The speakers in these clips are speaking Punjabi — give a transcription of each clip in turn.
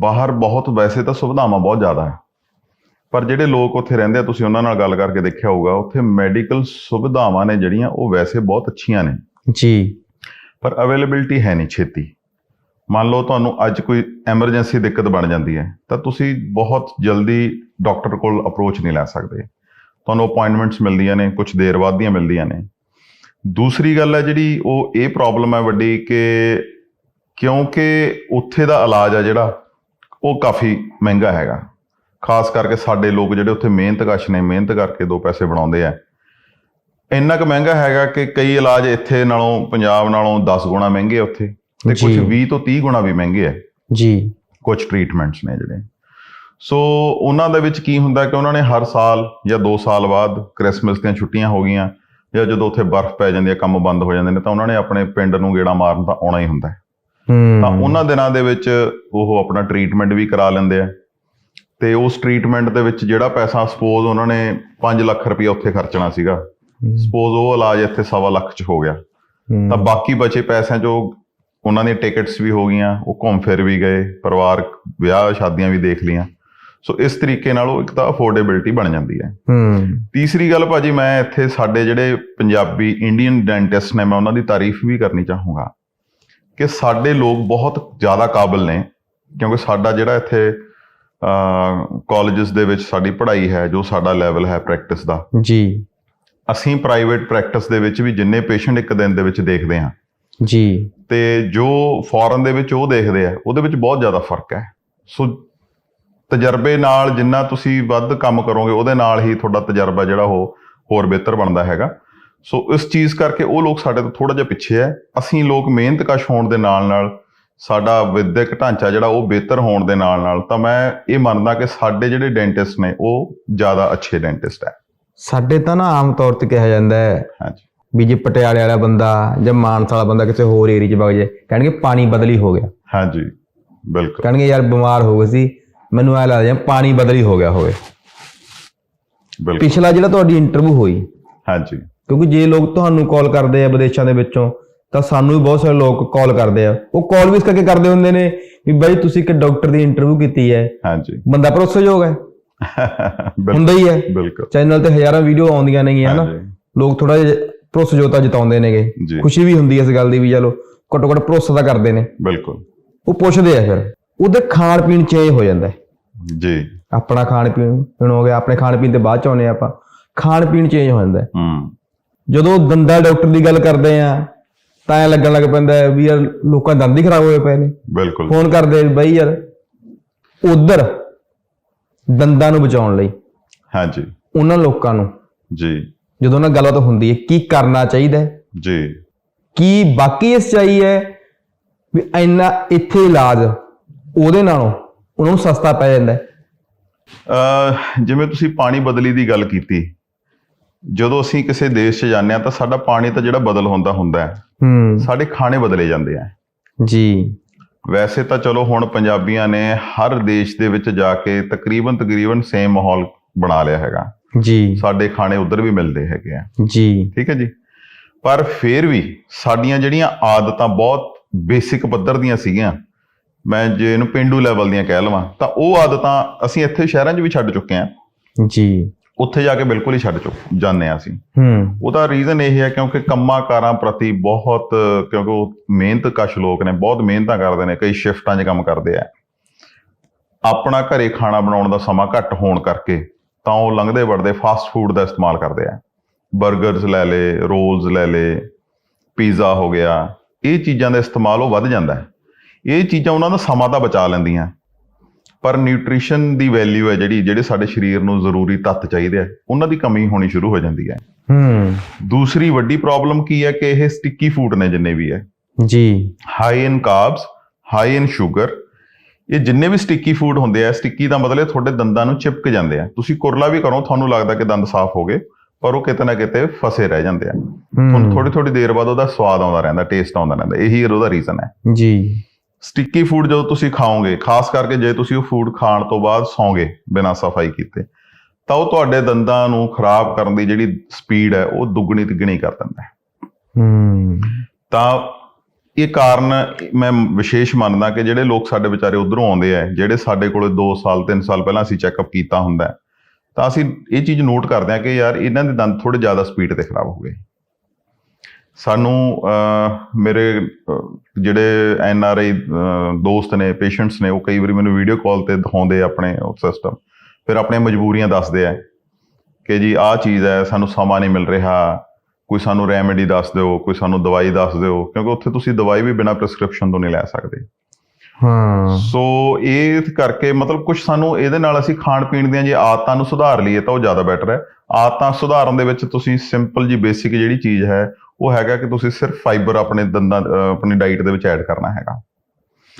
ਬਾਹਰ ਬਹੁਤ ਵੈਸੇ ਤਾਂ ਸੁਵਿਧਾਵਾਂ ਬਹੁਤ ਜ਼ਿਆਦਾ ਹੈ। ਪਰ ਜਿਹੜੇ ਲੋਕ ਉੱਥੇ ਰਹਿੰਦੇ ਆ ਤੁਸੀਂ ਉਹਨਾਂ ਨਾਲ ਗੱਲ ਕਰਕੇ ਦੇਖਿਆ ਹੋਊਗਾ ਉੱਥੇ ਮੈਡੀਕਲ ਸੁਵਿਧਾਵਾਂ ਨੇ ਜਿਹੜੀਆਂ ਉਹ ਵੈਸੇ ਬਹੁਤ ਅੱਛੀਆਂ ਨੇ। ਜੀ। ਪਰ ਅਵੇਲੇਬਿਲਟੀ ਹੈ ਨਹੀਂ ਛੇਤੀ। ਮੰਨ ਲਓ ਤੁਹਾਨੂੰ ਅੱਜ ਕੋਈ ਐਮਰਜੈਂਸੀ ਦਿੱਕਤ ਬਣ ਜਾਂਦੀ ਹੈ ਤਾਂ ਤੁਸੀਂ ਬਹੁਤ ਜਲਦੀ ਡਾਕਟਰ ਕੋਲ ਅਪਰੋਚ ਨਹੀਂ ਲੈ ਸਕਦੇ। ਤੁਹਾਨੂੰ ਅਪਾਇੰਟਮੈਂਟਸ ਮਿਲਦੀਆਂ ਨੇ ਕੁਝ ਦੇਰ ਬਾਅਦ ਦੀਆਂ ਮਿਲਦੀਆਂ ਨੇ। ਦੂਸਰੀ ਗੱਲ ਹੈ ਜਿਹੜੀ ਉਹ ਇਹ ਪ੍ਰੋਬਲਮ ਹੈ ਵੱਡੀ ਕਿ ਕਿਉਂਕਿ ਉੱਥੇ ਦਾ ਇਲਾਜ ਆ ਜਿਹੜਾ ਉਹ ਕਾਫੀ ਮਹਿੰਗਾ ਹੈਗਾ। ਖਾਸ ਕਰਕੇ ਸਾਡੇ ਲੋਕ ਜਿਹੜੇ ਉੱਥੇ ਮਿਹਨਤਕਸ਼ ਨੇ ਮਿਹਨਤ ਕਰਕੇ ਦੋ ਪੈਸੇ ਬਣਾਉਂਦੇ ਆ। ਇੰਨਾ ਕੁ ਮਹਿੰਗਾ ਹੈਗਾ ਕਿ ਕਈ ਇਲਾਜ ਇੱਥੇ ਨਾਲੋਂ ਪੰਜਾਬ ਨਾਲੋਂ 10 ਗੁਣਾ ਮਹਿੰਗੇ ਆ ਉੱਥੇ ਤੇ ਕੁਝ ਜੀ। 20 ਤੋਂ 30 ਗੁਣਾ ਵੀ ਮਹਿੰਗੇ ਆ। ਜੀ। ਕੁਝ ਟ੍ਰੀਟਮੈਂਟਸ ਨੇ ਜਿਹੜੇ। ਸੋ ਉਹਨਾਂ ਦੇ ਵਿੱਚ ਕੀ ਹੁੰਦਾ ਕਿ ਉਹਨਾਂ ਨੇ ਹਰ ਸਾਲ ਜਾਂ 2 ਸਾਲ ਬਾਅਦ ਕ੍ਰਿਸਮਸ ਦੀਆਂ ਛੁੱਟੀਆਂ ਹੋ ਗਈਆਂ ਜਾਂ ਜਦੋਂ ਉੱਥੇ ਬਰਫ਼ ਪੈ ਜਾਂਦੀ ਹੈ ਕੰਮ ਬੰਦ ਹੋ ਜਾਂਦੇ ਨੇ ਤਾਂ ਉਹਨਾਂ ਨੇ ਆਪਣੇ ਪਿੰਡ ਨੂੰ ਗੇੜਾ ਮਾਰਨ ਤਾਂ ਆਉਣਾ ਹੀ ਹੁੰਦਾ। ਤਾਂ ਉਹਨਾਂ ਦਿਨਾਂ ਦੇ ਵਿੱਚ ਉਹ ਆਪਣਾ ਟ੍ਰੀਟਮੈਂਟ ਵੀ ਕਰਾ ਲੈਂਦੇ ਆ। ਤੇ ਉਸ ਟ੍ਰੀਟਮੈਂਟ ਦੇ ਵਿੱਚ ਜਿਹੜਾ ਪੈਸਾ ਸਪੋਜ਼ ਉਹਨਾਂ ਨੇ 5 ਲੱਖ ਰੁਪਏ ਉੱਥੇ ਖਰਚਣਾ ਸੀਗਾ। ਸਪੋਜ਼ ਉਹ ਇਲਾਜ ਇੱਥੇ ਸਵਾ ਲੱਖ ਚ ਹੋ ਗਿਆ। ਤਾਂ ਬਾਕੀ ਬਚੇ ਪੈਸਿਆਂ ਚੋਂ ਉਹਨਾਂ ਦੀਆਂ ਟਿਕਟਸ ਵੀ ਹੋ ਗਈਆਂ ਉਹ ਘੁੰਮ ਫਿਰ ਵੀ ਗਏ ਪਰਿਵਾਰਕ ਵਿਆਹ ਸ਼ਾਦੀਆਂ ਵੀ ਦੇਖ ਲਈਆਂ। ਸੋ ਇਸ ਤਰੀਕੇ ਨਾਲ ਉਹ ਇੱਕ ਤਾਂ ਅਫੋਰਡੇਬਿਲਟੀ ਬਣ ਜਾਂਦੀ ਹੈ। ਹੂੰ। ਤੀਸਰੀ ਗੱਲ ਭਾਜੀ ਮੈਂ ਇੱਥੇ ਸਾਡੇ ਜਿਹੜੇ ਪੰਜਾਬੀ ਇੰਡੀਅਨ ਡੈਂਟਿਸਟ ਨੇ ਮੈਂ ਉਹਨਾਂ ਦੀ ਤਾਰੀਫ ਵੀ ਕਰਨੀ ਚਾਹੂੰਗਾ। ਕਿ ਸਾਡੇ ਲੋਕ ਬਹੁਤ ਜ਼ਿਆਦਾ ਕਾਬਿਲ ਨੇ ਕਿਉਂਕਿ ਸਾਡਾ ਜਿਹੜਾ ਇੱਥੇ ਕਾਲਜਸ ਦੇ ਵਿੱਚ ਸਾਡੀ ਪੜ੍ਹਾਈ ਹੈ ਜੋ ਸਾਡਾ ਲੈਵਲ ਹੈ ਪ੍ਰੈਕਟਿਸ ਦਾ। ਜੀ। ਅਸੀਂ ਪ੍ਰਾਈਵੇਟ ਪ੍ਰੈਕਟਿਸ ਦੇ ਵਿੱਚ ਵੀ ਜਿੰਨੇ ਪੇਸ਼ੈਂਟ ਇੱਕ ਦਿਨ ਦੇ ਵਿੱਚ ਦੇਖਦੇ ਹਾਂ। ਜੀ। ਤੇ ਜੋ ਫੋਰਨ ਦੇ ਵਿੱਚ ਉਹ ਦੇਖਦੇ ਆ ਉਹਦੇ ਵਿੱਚ ਬਹੁਤ ਜ਼ਿਆਦਾ ਫ਼ਰਕ ਹੈ। ਸੋ ਤਜਰਬੇ ਨਾਲ ਜਿੰਨਾ ਤੁਸੀਂ ਵੱਧ ਕੰਮ ਕਰੋਗੇ ਉਹਦੇ ਨਾਲ ਹੀ ਤੁਹਾਡਾ ਤਜਰਬਾ ਜਿਹੜਾ ਉਹ ਹੋਰ ਬਿਹਤਰ ਬਣਦਾ ਹੈਗਾ। ਸੋ ਇਸ ਚੀਜ਼ ਕਰਕੇ ਉਹ ਲੋਕ ਸਾਡੇ ਤੋਂ ਥੋੜਾ ਜਿਹਾ ਪਿੱਛੇ ਹੈ। ਅਸੀਂ ਲੋਕ ਮਿਹਨਤਕਸ਼ ਹੋਣ ਦੇ ਨਾਲ ਨਾਲ ਸਾਡਾ ਵਿਦਿਅਕ ਢਾਂਚਾ ਜਿਹੜਾ ਉਹ ਬਿਹਤਰ ਹੋਣ ਦੇ ਨਾਲ ਨਾਲ ਤਾਂ ਮੈਂ ਇਹ ਮੰਨਦਾ ਕਿ ਸਾਡੇ ਜਿਹੜੇ ਡੈਂਟਿਸਟ ਨੇ ਉਹ ਜ਼ਿਆਦਾ ਅੱਛੇ ਡੈਂਟਿਸਟ ਹੈ। ਸਾਡੇ ਤਾਂ ਨਾ ਆਮ ਤੌਰ ਤੇ ਕਿਹਾ ਜਾਂਦਾ ਹੈ ਹਾਂਜੀ। ਵੀ ਜੇ ਪਟਿਆਲੇ ਵਾਲਾ ਬੰਦਾ ਜਾਂ ਮਾਨਸਾ ਵਾਲਾ ਬੰਦਾ ਕਿਸੇ ਹੋਰ ਏਰੀਆ 'ਚ ਵਗ ਜਾਏ ਕਹਿਣਗੇ ਪਾਣੀ ਬਦਲੀ ਹੋ ਗਿਆ। ਹਾਂਜੀ ਬਿਲਕੁਲ। ਕਹਿਣਗੇ ਯਾਰ ਬਿਮਾਰ ਹੋ ਗਏ ਸੀ ਮੈਨੂੰ ਐ ਲੱਗਦਾ ਪਾਣੀ ਬਦਲੀ ਹੋ ਗਿਆ ਹੋਵੇ। ਬਿਲਕੁਲ। ਪਿਛਲਾ ਜਿਹੜਾ ਤੁਹਾਡੀ ਇੰਟਰਵਿਊ ਹੋਈ ਹਾਂਜੀ। ਕਿਉਂਕਿ ਜੇ ਲੋਕ ਤੁਹਾਨੂੰ ਕਾਲ ਕਰਦੇ ਆ ਵਿਦੇਸ਼ਾਂ ਦੇ ਵਿੱਚੋਂ ਤਾਂ ਸਾਨੂੰ ਵੀ ਬਹੁਤ ਸਾਰੇ ਲੋਕ ਕਾਲ ਕਰਦੇ ਆ। ਉਹ ਕਾਲ ਵੀ ਇਸ ਕਰਕੇ ਕਰਦੇ ਹੁੰਦੇ ਨੇ ਵੀ ਬਾਈ ਤੁਸੀਂ ਇੱਕ ਡਾਕਟਰ ਦੀ ਇੰਟਰਵਿਊ ਕੀਤੀ ਹੈ। ਹਾਂਜੀ। ਬੰਦਾ ਭਰੋਸੇਯੋਗ ਹੈ। ਹੁੰਦਾ ਹੀ ਹੈ। ਬਿਲਕੁਲ। ਚੈਨਲ ਤੇ ਹਜ਼ਾਰਾਂ ਵੀਡੀਓ ਆਉਂਦੀਆਂ ਨੇਗੀਆਂ ਹਨਾ ਲੋਕ ਥੋੜਾ ਜਿਹਾ ਭਰੋਸੇਯੋਗਤਾ ਜਤਾਉਂਦੇ ਨੇਗੇ। ਖੁਸ਼ੀ ਵੀ ਹੁੰਦੀ ਹੈ ਇਸ ਗੱਲ ਦੀ ਵੀ ਚਲੋ ਘੱਟੋ ਘੱਟ ਭਰੋਸਾ ਤਾਂ ਕਰਦੇ ਨੇ। ਬਿਲਕੁਲ। ਉਹ ਪੁੱਛਦੇ ਆ ਫਿਰ ਉਹਦੇ ਖਾਣ ਪੀਣ ਚੇਂਜ ਹੋ ਜਾਂਦਾ ਜੀ। ਆਪਣਾ ਖਾਣ ਪੀਣ ਹੋ ਗਿਆ ਆਪਣੇ ਖਾਣ ਪੀਣ ਤੇ ਬਾਅਦ ਚ ਆਉਂਦੇ ਆ ਆਪਾਂ। ਖਾਣ ਪੀਣ ਚੇਂਜ ਹੋ ਜਾਂਦਾ ਹੈ। ਜਦੋਂ ਦੰਦਾਂ ਡਾਕਟਰ ਦੀ ਗੱਲ ਕਰਦੇ ਆ ਤਾਂ ਐ ਲੱਗਣ ਲੱਗ ਪੈਂਦਾ ਵੀ ਯਾਰ ਲੋਕਾਂ ਦੰਦ ਹੀ ਖਰਾਬ ਹੋਏ ਪਏ ਨੇ। ਬਿਲਕੁਲ। ਫੋਨ ਕਰਦੇ ਬਈ ਯਾਰ ਉਧਰ ਦੰਦਾਂ ਨੂੰ ਬਚਾਉਣ ਲਈ ਹਾਂਜੀ। ਉਹਨਾਂ ਲੋਕਾਂ ਨੂੰ ਜੀ। ਜਦੋਂ ਉਹਨਾਂ ਗੱਲਬਾਤ ਹੁੰਦੀ ਹੈ ਕੀ ਕਰਨਾ ਚਾਹੀਦਾ ਹੈ? ਜੀ। ਕੀ ਬਾਕੀ ਇਸ ਚਾਹੀ ਹੈ ਵੀ ਇੰਨਾ ਇੱਥੇ ਇਲਾਜ ਉਹਦੇ ਨਾਲੋਂ ਉਹਨਾਂ ਨੂੰ ਸਸਤਾ ਪੈ ਜਾਂਦਾ ਹੈ? ਅਹ ਜਿਵੇਂ ਤੁਸੀਂ ਪਾਣੀ ਬਦਲੀ ਦੀ ਗੱਲ ਕੀਤੀ ਜਦੋਂ ਅਸੀਂ ਕਿਸੇ ਦੇਸ਼ 'ਚ ਜਾਂਦੇ ਆ ਤਾਂ ਸਾਡਾ ਪਾਣੀ ਤਾਂ ਜਿਹੜਾ ਬਦਲ ਹੁੰਦਾ ਹੁੰਦਾ ਹੈ। ਹੂੰ। ਸਾਡੇ ਖਾਣੇ ਬਦਲੇ ਜਾਂਦੇ ਆ। ਜੀ। ਵੈਸੇ ਤਾਂ ਚਲੋ ਹੁਣ ਪੰਜਾਬੀਆਂ ਨੇ ਹਰ ਦੇਸ਼ ਦੇ ਵਿੱਚ ਜਾ ਕੇ ਤਕਰੀਬਨ ਤਕਰੀਬਨ ਸੇਮ ਮਾਹੌਲ ਬਣਾ ਲਿਆ ਹੈਗਾ। ਜੀ। ਸਾਡੇ ਖਾਣੇ ਉਧਰ ਵੀ ਮਿਲਦੇ ਹੈਗੇ ਆ। ਜੀ। ਠੀਕ ਹੈ ਜੀ। ਪਰ ਫਿਰ ਵੀ ਸਾਡੀਆਂ ਜਿਹੜੀਆਂ ਆਦਤਾਂ ਬਹੁਤ ਬੇਸਿਕ ਪੱਧਰ ਦੀਆਂ ਸੀਗੀਆਂ ਮੈਂ ਜੇ ਇਹਨੂੰ ਪਿੰਡੂ ਲੈਵਲ ਦੀਆਂ ਕਹਿ ਲਵਾਂ ਤਾਂ ਉਹ ਆਦਤਾਂ ਅਸੀਂ ਇੱਥੇ ਸ਼ਹਿਰਾਂ 'ਚ ਵੀ ਛੱਡ ਚੁੱਕੇ ਹਾਂ। ਜੀ। ਉੱਥੇ ਜਾ ਕੇ ਬਿਲਕੁਲ ਹੀ ਛੱਡ ਚੁੱਕ ਜਾਂਦੇ ਹਾਂ ਅਸੀਂ। ਹੂੰ। ਉਹਦਾ ਰੀਜ਼ਨ ਇਹ ਹੈ ਕਿਉਂਕਿ ਕੰਮਾਂ ਕਾਰਾਂ ਪ੍ਰਤੀ ਬਹੁਤ ਕਿਉਂਕਿ ਉਹ ਮਿਹਨਤਕਸ਼ ਲੋਕ ਨੇ ਬਹੁਤ ਮਿਹਨਤਾਂ ਕਰਦੇ ਨੇ ਕਈ ਸ਼ਿਫਟਾਂ 'ਚ ਕੰਮ ਕਰਦੇ ਆ। ਆਪਣਾ ਘਰੇ ਖਾਣਾ ਬਣਾਉਣ ਦਾ ਸਮਾਂ ਘੱਟ ਹੋਣ ਕਰਕੇ ਤਾਂ ਉਹ ਲੰਘਦੇ ਵੜਦੇ ਫਾਸਟ ਫੂਡ ਦਾ ਇਸਤੇਮਾਲ ਕਰਦੇ ਆ। 버ਗਰਸ ਲੈ ਲੇ ਰੋਲਸ ਲੈ ਲੇ ਪੀਜ਼ਾ ਹੋ ਗਿਆ। ਇਹ ਚੀਜ਼ਾਂ ਦਾ ਇਸਤੇਮਾਲ ਉਹ ਵੱਧ ਜਾਂਦਾ ਹੈ। ਇਹ ਚੀਜ਼ਾਂ ਉਹਨਾਂ ਦਾ ਸਮਾਂ ਤਾਂ ਬਚਾ ਲੈਂਦੀਆਂ। ਪਰ ਨਿਊਟ੍ਰੀਸ਼ਨ ਦੀ ਵੈਲਿਊ ਹੈ ਜਿਹੜੀ ਜਿਹੜੇ ਸਾਡੇ ਸਰੀਰ ਨੂੰ ਜ਼ਰੂਰੀ ਤੱਤ ਚਾਹੀਦੇ ਆ ਉਹਨਾਂ ਦੀ ਕਮੀ ਹੋਣੀ ਸ਼ੁਰੂ ਹੋ ਜਾਂਦੀ ਹੈ। ਹੂੰ। ਦੂਸਰੀ ਵੱਡੀ ਪ੍ਰੋਬਲਮ ਕੀ ਹੈ ਕਿ ਇਹ ਸਟਿੱਕੀ ਫੂਡ ਨੇ ਜਿੰਨੇ ਵੀ ਹੈ। ਜੀ। High in carbs high in sugar ਇਹ ਜਿੰਨੇ ਵੀ ਸਟਿੱਕੀ ਫੂਡ ਹੁੰਦੇ ਆ ਸਟਿੱਕੀ ਦਾ ਮਤਲਬ ਹੈ ਤੁਹਾਡੇ ਦੰਦਾਂ ਨੂੰ ਚਿਪਕ ਜਾਂਦੇ ਆ। ਤੁਸੀਂ ਕੁਰਲਾ ਵੀ ਕਰੋ ਤੁਹਾਨੂੰ ਲੱਗਦਾ ਕਿ ਦੰਦ ਸਾਫ਼ ਹੋ ਗਏ ਪਰ ਉਹ ਕਿਤੇ ਨਾ ਕਿਤੇ ਫਸੇ ਰਹਿ ਜਾਂਦੇ ਆ। ਤੁਹਾਨੂੰ ਹੂੰ। ਥੋੜੀ ਥੋੜੀ ਦੇਰ ਬਾਅਦ ਉਹਦਾ ਸਵਾਦ ਆਉਂਦਾ ਰਹਿੰਦਾ ਟੇਸਟ ਆਉਂਦਾ ਰਹਿੰਦਾ ਇਹੀ ਉਹਦਾ ਰੀਜ਼ਨ ਹੈ। ਜੀ। ਸਟਿੱਕੀ ਫੂਡ ਜਦੋਂ ਤੁਸੀਂ ਖਾਓਗੇ ਖਾਸ ਕਰਕੇ ਜੇ ਤੁਸੀਂ ਉਹ ਫੂਡ ਖਾਣ ਤੋਂ ਬਾਅਦ ਸੌਂਗੇ ਬਿਨਾਂ ਸਫ਼ਾਈ ਕੀਤੇ ਤਾਂ ਉਹ ਤੁਹਾਡੇ ਦੰਦਾਂ ਨੂੰ ਖਰਾਬ ਕਰਨ ਦੀ ਜਿਹੜੀ ਸਪੀਡ ਹੈ ਉਹ ਦੁੱਗਣੀ ਤਿੱਗਣੀ ਕਰ ਦਿੰਦਾ ਹੈ। ਹੂੰ। ਤਾਂ ਇਹ ਕਾਰਨ ਮੈਂ ਵਿਸ਼ੇਸ਼ ਮੰਨਦਾ ਕਿ ਜਿਹੜੇ ਲੋਕ ਸਾਡੇ ਵਿਚਾਰੇ ਉਧਰੋਂ ਆਉਂਦੇ ਆ ਜਿਹੜੇ ਸਾਡੇ ਕੋਲੇ 2 ਸਾਲ 3 ਸਾਲ ਪਹਿਲਾਂ ਅਸੀਂ ਚੈੱਕਅਪ ਕੀਤਾ ਹੁੰਦਾ ਤਾਂ ਅਸੀਂ ਇਹ ਚੀਜ਼ ਨੋਟ ਕਰਦੇ ਹਾਂ ਕਿ ਯਾਰ ਇਹਨਾਂ ਦੇ ਦੰਦ ਥੋੜੇ ਜ਼ਿਆਦਾ ਸਪੀਡ ਤੇ ਖਰਾਬ ਹੋ ਗਏ। ਸਾਨੂੰ ਮੇਰੇ ਜਿਹੜੇ ਐਨ ਆਰ ਆਈ ਦੋਸਤ ਨੇ ਪੇਸ਼ੈਂਟਸ ਨੇ ਉਹ ਕਈ ਵਾਰੀ ਮੈਨੂੰ ਵੀਡੀਓ ਕਾਲ ਤੇ ਦਿਖਾਉਂਦੇ ਆਪਣੇ ਉਹ ਸਿਸਟਮ ਫਿਰ ਆਪਣੀਆਂ ਮਜਬੂਰੀਆਂ ਦੱਸਦੇ ਆ ਕਿ ਜੀ ਆਹ ਚੀਜ਼ ਹੈ ਸਾਨੂੰ ਸਮਾਂ ਨਹੀਂ ਮਿਲ ਰਿਹਾ। ਕੋਈ ਸਾਨੂੰ ਰੈਮੇਡੀ ਦੱਸ ਦਿਓ ਕੋਈ ਸਾਨੂੰ ਦਵਾਈ ਦੱਸ ਦਿਓ ਕਿਉਂਕਿ ਉੱਥੇ ਤੁਸੀਂ ਦਵਾਈ ਵੀ ਬਿਨਾਂ ਪ੍ਰੈਸਕ੍ਰਿਪਸ਼ਨ ਤੋਂ ਨਹੀਂ ਲੈ ਸਕਦੇ। ਹਾਂ। ਸੋ ਇਹ ਕਰਕੇ ਮਤਲਬ ਕੁਝ ਸਾਨੂੰ ਇਹਦੇ ਨਾਲ ਅਸੀਂ ਖਾਣ ਪੀਣ ਦੀਆਂ ਜੇ ਆਦਤਾਂ ਨੂੰ ਸੁਧਾਰ ਲਈਏ ਤਾਂ ਉਹ ਜ਼ਿਆਦਾ ਬੈਟਰ ਹੈ। ਆਦਤਾਂ ਸੁਧਾਰਨ ਦੇ ਵਿੱਚ ਤੁਸੀਂ ਸਿੰਪਲ ਜੀ ਬੇਸਿਕ ਜਿਹੜੀ ਚੀਜ਼ ਹੈ ਉਹ ਹੈਗਾ ਕਿ ਤੁਸੀਂ ਸਿਰਫ ਫਾਈਬਰ ਆਪਣੇ ਦੰਦਾਂ ਆਪਣੀ ਡਾਈਟ ਦੇ ਵਿੱਚ ਐਡ ਕਰਨਾ ਹੈਗਾ।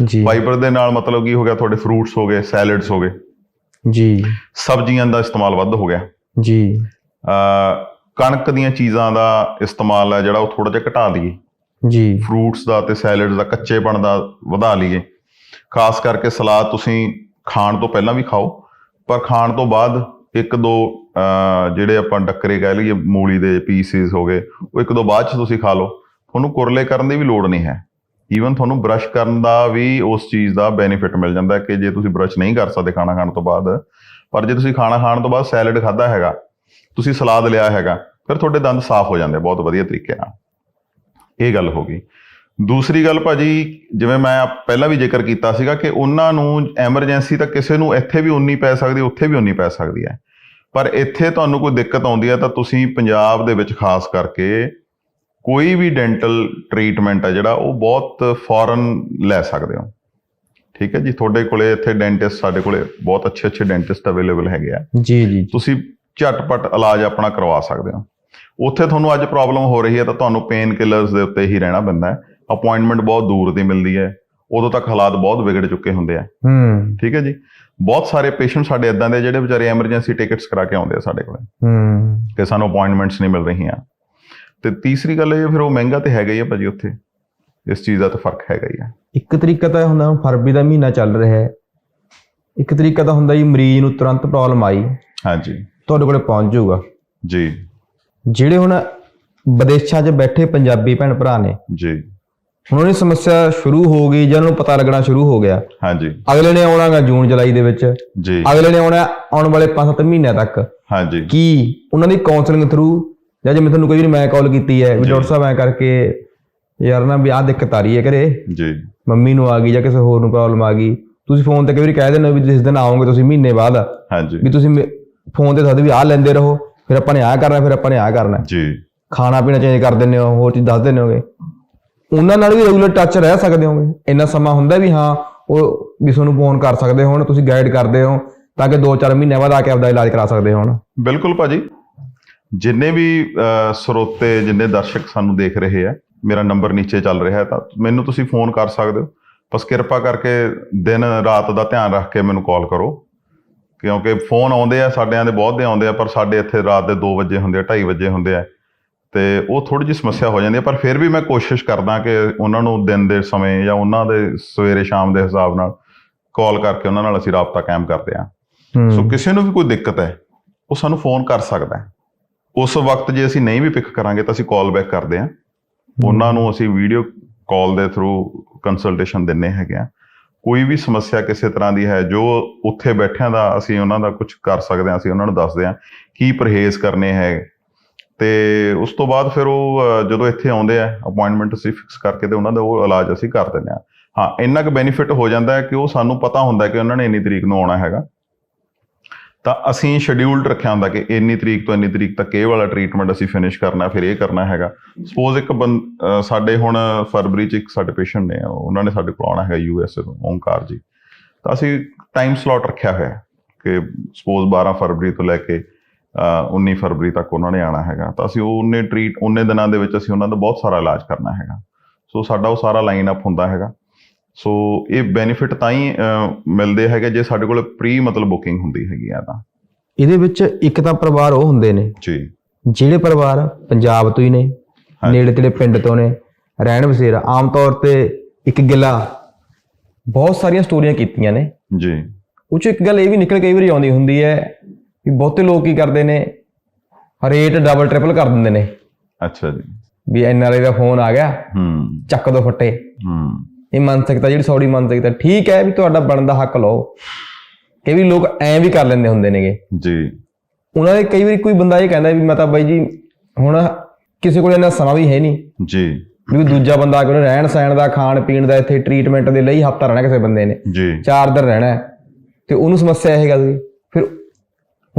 ਜੀ। ਫਾਈਬਰ ਦੇ ਨਾਲ ਮਤਲਬ ਕੀ ਹੋ ਗਿਆ ਤੁਹਾਡੇ ਫਰੂਟਸ ਹੋ ਗਏ ਸੈਲਡਸ ਹੋ ਗਏ। ਜੀ। ਸਬਜ਼ੀਆਂ ਦਾ ਇਸਤੇਮਾਲ ਵੱਧ ਹੋ ਗਿਆ। ਜੀ। ਅਹ ਕਣਕ ਦੀਆਂ ਚੀਜ਼ਾਂ ਦਾ ਇਸਤੇਮਾਲ ਹੈ ਜਿਹੜਾ ਉਹ ਥੋੜਾ ਜਿਹਾ ਘਟਾ ਲਈਏ। ਜੀ। ਫਰੂਟਸ ਦਾ ਤੇ ਸੈਲਡਸ ਦਾ ਕੱਚੇਪਣ ਦਾ ਵਧਾ ਲਈਏ। ਖਾਸ ਕਰਕੇ ਸਲਾਦ ਤੁਸੀਂ ਖਾਣ ਤੋਂ ਪਹਿਲਾਂ ਵੀ ਖਾਓ ਪਰ ਖਾਣ ਤੋਂ ਬਾਅਦ ਇੱਕ ਦੋ ਜਿਹੜੇ ਆਪਾਂ ਡੱਕਰੇ ਕਹਿ ਲਈਏ ਮੂਲੀ ਦੇ ਪੀਸਿਸ ਹੋ ਗਏ, ਉਹ ਇੱਕ ਦੋ ਬਾਅਦ ਚ ਤੁਸੀਂ ਖਾ ਲਓ। ਤੁਹਾਨੂੰ ਕੁਰਲੇ ਕਰਨ ਦੀ ਵੀ ਲੋੜ ਨਹੀਂ ਹੈ। ਈਵਨ ਤੁਹਾਨੂੰ ਬ੍ਰਸ਼ ਕਰਨ ਦਾ ਵੀ ਉਸ ਚੀਜ਼ ਦਾ ਬੈਨੀਫਿਟ ਮਿਲ ਜਾਂਦਾ ਕਿ ਜੇ ਤੁਸੀਂ ਬ੍ਰਸ਼ ਨਹੀਂ ਕਰ ਸਕਦੇ ਖਾਣਾ ਖਾਣ ਤੋਂ ਬਾਅਦ। ਪਰ ਜੇ ਤੁਸੀਂ ਖਾਣਾ ਖਾਣ ਤੋਂ ਬਾਅਦ ਸੈਲਡ ਖਾਦਾ ਹੈਗਾ, ਤੁਸੀਂ ਸਲਾਦ ਲਿਆ ਹੈਗਾ, ਫਿਰ ਤੁਹਾਡੇ ਦੰਦ ਸਾਫ਼ ਹੋ ਜਾਂਦੇ ਬਹੁਤ ਵਧੀਆ ਤਰੀਕੇ ਨਾਲ। ਇਹ ਗੱਲ ਹੋ ਗਈ। ਦੂਸਰੀ ਗੱਲ ਭਾਜੀ, ਜਿਵੇਂ ਮੈਂ ਪਹਿਲਾਂ ਵੀ ਜ਼ਿਕਰ ਕੀਤਾ ਸੀਗਾ ਕਿ ਉਹਨਾਂ ਨੂੰ ਐਮਰਜੈਂਸੀ ਤਾਂ ਕਿਸੇ ਨੂੰ ਇੱਥੇ ਵੀ ਉਨੀ ਪੈ ਸਕਦੀ, ਉੱਥੇ ਵੀ ਉਨੀ ਪੈ ਸਕਦੀ ਹੈ। ਪਰ ਇੱਥੇ ਤੁਹਾਨੂੰ ਕੋਈ ਦਿੱਕਤ ਆਉਂਦੀ ਹੈ ਤਾਂ ਤੁਸੀਂ ਪੰਜਾਬ ਦੇ ਵਿੱਚ ਖਾਸ ਕਰਕੇ ਕੋਈ ਵੀ ਡੈਂਟਲ ਟ੍ਰੀਟਮੈਂਟ ਹੈ ਜਿਹੜਾ ਉਹ ਬਹੁਤ ਫੌਰਨ ਲੈ ਸਕਦੇ ਹੋ। ਠੀਕ ਹੈ ਜੀ? ਤੁਹਾਡੇ ਕੋਲੇ ਇੱਥੇ ਡੈਂਟਿਸਟ ਸਾਡੇ ਕੋਲੇ ਬਹੁਤ ਅੱਛੇ ਅੱਛੇ ਡੈਂਟਿਸਟ ਅਵੇਲੇਬਲ ਹੈਗੇ ਆ। ਜੀ ਜੀ ਤੁਸੀਂ ਝਟਪਟ ਇਲਾਜ ਆਪਣਾ ਕਰਵਾ ਸਕਦੇ ਹੋ। ਉੱਥੇ ਤੁਹਾਨੂੰ ਅੱਜ ਪ੍ਰੋਬਲਮ ਹੋ ਰਹੀ ਹੈ ਤਾਂ ਤੁਹਾਨੂੰ ਪੇਨ ਕਿਲਰਸ ਦੇ ਉੱਤੇ ਹੀ ਰਹਿਣਾ ਪੈਂਦਾ ਹੈ। ਅਪਾਇੰਟਮੈਂਟ ਬਹੁਤ ਦੂਰ ਦੀ ਮਿਲਦੀ ਹੈ। ਉਦੋਂ ਤੱਕ ਹਾਲਾਤ ਬਹੁਤ ਵਿਗੜ ਚੁੱਕੇ ਹੁੰਦੇ ਆ। ਹੂੰ। ਠੀਕ ਹੈ ਜੀ? ਬਹੁਤ ਸਾਰੇ ਪੇਸ਼ੈਂਟ ਸਾਡੇ ਇਦਾਂ ਦੇ ਜਿਹੜੇ ਵਿਚਾਰੇ ਐਮਰਜੈਂਸੀ ਟਿਕਟਸ ਕਰਾ ਕੇ ਆਉਂਦੇ ਆ ਸਾਡੇ ਕੋਲ। ਹੂੰ। ਕਿ ਸਾਨੂੰ ਅਪਾਇੰਟਮੈਂਟਸ ਨਹੀਂ ਮਿਲ ਰਹੀਆਂ। ਤੇ ਤੀਸਰੀ ਗੱਲ ਇਹ ਫਿਰ ਉਹ ਮਹਿੰਗਾ ਤੇ ਹੈਗਾ ਹੀ ਆ ਭਾਜੀ ਉੱਥੇ। ਇਸ ਚੀਜ਼ ਦਾ ਤਾਂ ਫ਼ਰਕ ਹੈਗਾ ਹੀ ਆ। ਇੱਕ ਤਰੀਕਾ ਤਾਂ ਹੁੰਦਾ ਫਰਵਰੀ ਦਾ ਮਹੀਨਾ ਚੱਲ ਰਿਹਾ ਹੈ। ਇੱਕ ਤਰੀਕਾ ਤਾਂ ਹੁੰਦਾ ਜੀ ਮਰੀਜ਼ ਨੂੰ ਤੁਰੰਤ ਪ੍ਰੋਬਲਮ ਆਈ। ਹਾਂਜੀ। ਤੁਹਾਡੇ ਕੋਲੇ ਪਹੁੰਚ ਜਾਊਗਾ। ਜੀ। ਜਿਹੜੇ ਹੁਣ ਵਿਦੇਸ਼ਾਂ 'ਚ ਬੈਠੇ ਪੰਜਾਬੀ ਭੈਣ ਭਰਾ ਨੇ ਜੀ। ਹੁਣ ਉਹਨਾਂ ਦੀ ਸਮੱਸਿਆ ਸ਼ੁਰੂ ਹੋ ਗਈ ਜਾਂ ਉਹਨਾਂ ਨੂੰ ਪਤਾ ਲੱਗਣਾ ਸ਼ੁਰੂ ਹੋ ਗਿਆ। ਹਾਂਜੀ। ਅਗਲੇ ਨੇ ਆਉਣਾਗਾ ਜੂਨ ਜੁਲਾਈ ਦੇ ਵਿੱਚ। ਜੀ। ਅਗਲੇ ਨੇ ਆਉਣਾ ਆਉਣ ਵਾਲੇ 5-7 ਮਹੀਨਿਆਂ ਤੱਕ। ਹਾਂਜੀ। ਕੀ ਉਹਨਾਂ ਦੀ ਕਾਉਂਸਲਿੰਗ ਥਰੂ ਜਾਂ ਜਿਵੇਂ ਤੁਹਾਨੂੰ ਕਈ ਵਾਰੀ ਮੈਂ ਕਾਲ ਕੀਤੀ ਹੈ ਵੀ। ਡਾਕਟਰ ਸਾਹਿਬ ਐ ਕਰਕੇ ਯਾਰ ਨਾ ਵੀ ਆਹ ਦਿੱਕਤ ਆ ਰਹੀ ਹੈ ਘਰੇ। ਜੀ। ਮੰਮੀ ਨੂੰ ਆ ਗਈ ਜਾਂ ਕਿਸੇ ਹੋਰ ਨੂੰ ਪ੍ਰੋਬਲਮ ਆ ਗਈ। ਤੁਸੀਂ ਫੋਨ ਤੇ ਕਈ ਵਾਰੀ ਕਹਿ ਦਿੰਦੇ ਹੋ ਵੀ ਜਿਸ ਦਿਨ ਆਓਗੇ ਤੁਸੀਂ ਮਹੀਨੇ ਬਾਅਦ। ਹਾਂਜੀ। ਵੀ ਤੁਸੀਂ ਫੋਨ ਤੇ ਦੱਸਦੇ ਵੀ ਆਹ ਲੈਂਦੇ ਰਹੋ। ਫਿਰ ਆਪਾਂ ਨੇ ਆਹ ਕਰਨਾ ਫਿਰ ਆਪਾਂ ਨੇ ਆਹ ਕਰਨਾ। ਜੀ। ਖਾਣਾ ਪੀਣਾ ਚੇਂਜ ਕਰ ਦਿੰਦੇ ਹੋ ਹੋਰ ਚੀਜ਼ ਦੱਸ ਦਿੰਦੇ ਹੋਗੇ। ਉਹਨਾਂ ਨਾਲ ਵੀ ਰੈਗੂਲਰ ਟੱਚ ਰਹਿ ਸਕਦੇ ਹੋਗੇ। ਇੰਨਾ ਸਮਾਂ ਹੁੰਦਾ ਵੀ ਹਾਂ, ਉਹ ਵੀ ਤੁਹਾਨੂੰ ਫੋਨ ਕਰ ਸਕਦੇ ਹੋਣ, ਤੁਸੀਂ ਗਾਈਡ ਕਰਦੇ ਹੋ, ਤਾਂ ਕਿ 2-4 ਮਹੀਨੇ ਬਾਅਦ ਆ ਕੇ ਆਪਦਾ ਇਲਾਜ ਕਰਾ ਸਕਦੇ ਹੋਣ। ਬਿਲਕੁਲ ਭਾਜੀ। ਜਿੰਨੇ ਵੀ ਸਰੋਤੇ, ਜਿੰਨੇ ਦਰਸ਼ਕ ਸਾਨੂੰ ਦੇਖ ਰਹੇ ਆ, ਮੇਰਾ ਨੰਬਰ ਨੀਚੇ ਚੱਲ ਰਿਹਾ ਹੈ, ਤਾਂ ਮੈਨੂੰ ਤੁਸੀਂ ਫੋਨ ਕਰ ਸਕਦੇ ਹੋ। ਬਸ ਕਿਰਪਾ ਕਰਕੇ ਦਿਨ, ਰਾਤ ਦਾ ਧਿਆਨ ਰੱਖ ਕੇ ਮੈਨੂੰ ਕਾਲ ਕਰੋ। ਕਿਉਂਕਿ ਫੋਨ ਆਉਂਦੇ ਆ, ਸਾਡਿਆਂ ਦੇ ਬਹੁਤ ਦੇ ਆਉਂਦੇ ਆ, ਪਰ ਸਾਡੇ ਇੱਥੇ ਰਾਤ ਦੇ 2 ਵਜੇ ਹੁੰਦੇ ਆ 2:30 ਵਜੇ ਹੁੰਦੇ ਆ। ਤੇ ਉਹ ਥੋੜੀ ਜਿਹੀ ਸਮੱਸਿਆ ਹੋ ਜਾਂਦੀ ਹੈ ਪਰ ਫਿਰ ਵੀ ਮੈਂ ਕੋਸ਼ਿਸ਼ ਕਰਦਾ ਕਿ ਉਹਨਾਂ ਨੂੰ ਦਿਨ ਦੇ ਸਮੇਂ ਜਾਂ ਉਹਨਾਂ ਦੇ ਸਵੇਰੇ ਸ਼ਾਮ ਦੇ ਹਿਸਾਬ ਨਾਲ ਕਾਲ ਕਰਕੇ ਉਹਨਾਂ ਨਾਲ ਅਸੀਂ ਰਾਬਤਾ ਕਾਇਮ ਕਰਦੇ ਆ ਸੋ ਕਿਸੇ ਨੂੰ ਵੀ ਕੋਈ ਦਿੱਕਤ ਹੈ ਉਹ ਸਾਨੂੰ ਫੋਨ ਕਰ ਸਕਦਾ ਹੈ। ਉਸ ਵਕਤ ਜੇ ਅਸੀਂ ਨਹੀਂ ਵੀ ਪਿਕ ਕਰਾਂਗੇ ਤਾਂ ਅਸੀਂ ਕਾਲ ਬੈਕ ਕਰਦੇ ਹਾਂ। ਉਹਨਾਂ ਨੂੰ ਅਸੀਂ ਵੀਡੀਓ ਕਾਲ ਦੇ ਥਰੂ ਕੰਸਲਟੇਸ਼ਨ ਦਿੰਨੇ ਹੈਗੇ ਆ ਕੋਈ ਵੀ ਸਮੱਸਿਆ ਕਿਸੇ ਤਰ੍ਹਾਂ ਦੀ ਹੈ ਜੋ ਉੱਥੇ ਬੈਠਿਆਂ ਦਾ ਅਸੀਂ ਉਹਨਾਂ ਦਾ ਕੁਝ ਕਰ ਸਕਦੇ ਹਾਂ ਅਸੀਂ ਉਹਨਾਂ ਨੂੰ ਦੱਸਦੇ ਹਾਂ ਕੀ ਪਰਹੇਜ਼ ਕਰਨੇ ਹੈ ਤੇ ਉਸ ਤੋਂ ਬਾਅਦ ਫਿਰ ਉਹ ਜਦੋਂ ਇੱਥੇ ਆਉਂਦੇ ਆ ਅਪਾਇੰਟਮੈਂਟ ਅਸੀਂ ਫਿਕਸ ਕਰਕੇ ਤੇ ਉਹਨਾਂ ਦਾ ਉਹ ਇਲਾਜ ਅਸੀਂ ਕਰ ਦਿੰਦੇ ਹਾਂ ਹਾਂ, ਇੰਨਾ ਕੁ ਬੈਨੀਫਿਟ ਹੋ ਜਾਂਦਾ ਹੈ ਕਿ ਉਹ ਸਾਨੂੰ ਪਤਾ ਹੁੰਦਾ ਕਿ ਉਹਨਾਂ ਨੇ ਇੰਨੀ ਤਰੀਕ ਨੂੰ ਆਉਣਾ ਹੈਗਾ। ਤਾਂ ਅਸੀਂ ਸ਼ਡਿਊਲਡ ਰੱਖਿਆ ਹੁੰਦਾ ਕਿ ਇੰਨੀ ਤਰੀਕ ਤੋਂ ਇੰਨੀ ਤਰੀਕ ਤੱਕ ਇਹ ਵਾਲਾ ਟ੍ਰੀਟਮੈਂਟ ਅਸੀਂ ਫਿਨਿਸ਼ ਕਰਨਾ, ਫਿਰ ਇਹ ਕਰਨਾ ਹੈਗਾ। ਸਪੋਜ਼ ਇੱਕ ਬੰ- ਸਾਡੇ ਹੁਣ ਫਰਵਰੀ ਚ ਇੱਕ ਸਾਡੇ ਪੇਸ਼ੈਂਟ ਨੇ, ਉਹਨਾਂ ਨੇ ਸਾਡੇ ਕੋਲ ਆਉਣਾ ਹੈਗਾ ਯੂ ਐਸ ਏ ਤੋਂ ਓਮਕਾਰ ਜੀ। ਤਾਂ ਅਸੀਂ ਟਾਈਮ ਸਲੋਟ ਰੱਖਿਆ ਹੋਇਆ ਕਿ ਸਪੋਜ਼ 12 ਫਰਵਰੀ ਤੋਂ ਲੈ ਕੇ 19 ਫਰਵਰੀ ਤੱਕ ਉਹਨਾਂ ਨੇ ਆਉਣਾ ਹੈਗਾ। ਤਾਂ ਅਸੀਂ ਉਹਨੇ ਟ੍ਰੀਟ ਉਹਨੇ ਦਿਨਾਂ ਦੇ ਵਿੱਚ ਅਸੀਂ ਉਹਨਾਂ ਦਾ ਬਹੁਤ ਸਾਰਾ ਇਲਾਜ ਕਰਨਾ ਹੈਗਾ। ਸੋ ਸਾਡਾ ਉਹ ਸਾਰਾ ਲਾਈਨ ਅਪ ਹੁੰਦਾ ਹੈਗਾ। ਸੋ ਇਹ ਬੈਨੀਫਿਟ ਤਾਂ ਹੀ ਮਿਲਦੇ ਹੈਗੇ ਜੇ ਸਾਡੇ ਕੋਲ ਪ੍ਰੀ ਮਤਲਬ ਬੁਕਿੰਗ ਹੁੰਦੀ ਹੈਗੀ ਆ ਤਾਂ। ਇਹਦੇ ਵਿੱਚ ਇੱਕ ਤਾਂ ਪਰਿਵਾਰ ਉਹ ਹੁੰਦੇ ਨੇ। ਜੀ। ਜਿਹੜੇ ਪਰਿਵਾਰ ਪੰਜਾਬ ਤੋਂ ਹੀ ਨੇ। ਨੇੜੇ ਤੇੜੇ ਪਿੰਡ ਤੋਂ ਨੇ ਰਹਿਣ ਬਸੇਰਾ ਆਮ ਤੌਰ ਤੇ ਇੱਕ ਗਿਲਾ ਬਹੁਤ ਸਾਰੀਆਂ ਸਟੋਰੀਆਂ ਕੀਤੀਆਂ ਨੇ। ਜੀ। ਉਹ 'ਚ ਇੱਕ ਗੱਲ ਇਹ ਵੀ ਨਿਕਲ ਕਈ ਵਾਰੀ ਆਉਂਦੀ ਹੁੰਦੀ ਹੈ ਕਿ ਬਹੁਤੇ ਲੋਕ ਕੀ ਕਰਦੇ ਨੇ ਰੇਟ ਡਬਲ ਟ੍ਰਿਪਲ ਕਰ ਦਿੰਦੇ ਨੇ। ਅੱਛਾ ਜੀ। ਵੀ ਐਨਆਰਆਈ ਦਾ ਫੋਨ ਆ ਗਿਆ ਹੂੰ। ਚੱਕ ਦੋ ਫੱਟੇ। ਹੂੰ। ਇਹ ਮਾਨਸਿਕਤਾ ਜਿਹੜੀ ਸੌੜੀ ਮਾਨਸਿਕਤਾ ਠੀਕ ਹੈ ਵੀ ਤੁਹਾਡਾ ਬਣਦਾ ਹੱਕ ਲਓ ਕਈ ਵੀ ਲੋਕ ਐਂ ਵੀ ਕਰ ਲੈਂਦੇ ਹੁੰਦੇ ਨੇਗੇ। ਜੀ। ਉਹਨਾਂ ਦੇ ਕਈ ਵਾਰੀ ਕੋਈ ਬੰਦਾ ਇਹ ਕਹਿੰਦਾ ਵੀ ਮੈਂ ਤਾਂ ਬਾਈ ਜੀ ਹੁਣ ਕਿਸੇ ਕੋਲ ਇੰਨਾ ਸਮਾਂ ਵੀ ਹੈ ਨਹੀਂ। ਜੀ। ਵੀ ਦੂਜਾ ਬੰਦਾ ਆ ਕੇ ਉਹਨੇ ਰਹਿਣ ਸਹਿਣ ਦਾ ਖਾਣ ਪੀਣ ਦਾ ਇੱਥੇ ਟ੍ਰੀਟਮੈਂਟ ਦੇ ਲਈ ਹਫਤਾ ਰਹਿਣਾ ਕਿਸੇ ਬੰਦੇ ਨੇ। ਜੀ। ਚਾਰ ਦਿਨ ਰਹਿਣਾ ਤੇ ਉਹਨੂੰ ਸਮੱਸਿਆ ਇਹ ਗੱਲ ਦੀ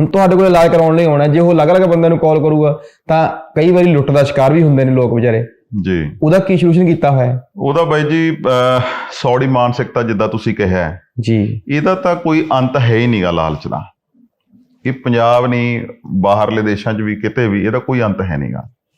ਹੁਣ ਤੁਹਾਡੇ ਕੋਲ ਇਲਾਜ ਕਰਾਉਣ ਲਈ ਆਉਣਾ ਜੇ ਉਹ ਅਲੱਗ-ਅਲੱਗ ਬੰਦਿਆਂ ਨੂੰ ਕਾਲ ਕਰੂਗਾ ਤਾਂ ਕਈ ਵਾਰੀ ਲੁੱਟ ਦਾ ਸ਼ਿਕਾਰ ਵੀ ਹੁੰਦੇ ਨੇ ਲੋਕ ਵਿਚਾਰੇ। ਜੀ। ਉਹਦਾ ਕੀ ਸੋਲੂਸ਼ਨ ਕੀਤਾ ਹੋਇਆ ਉਹਦਾ ਬਾਈ ਜੀ ਸੌੜੀ ਮਾਨਸਿਕਤਾ ਜਿੱਦਾਂ ਤੁਸੀਂ ਕਿਹਾ ਜੀ। ਇਹਦਾ ਤਾਂ ਕੋਈ ਅੰਤ ਹੈ ਹੀ ਨਹੀਂਗਾ ਲਾਲਚ ਦਾ। ਇਹ ਪੰਜਾਬ ਨਹੀਂ ਬਾਹਰਲੇ ਦੇਸ਼ਾਂ 'ਚ ਵੀ ਕਿਤੇ ਵੀ ਇਹਦਾ ਕੋਈ ਅੰਤ ਹੈ ਨਹੀਂਗਾ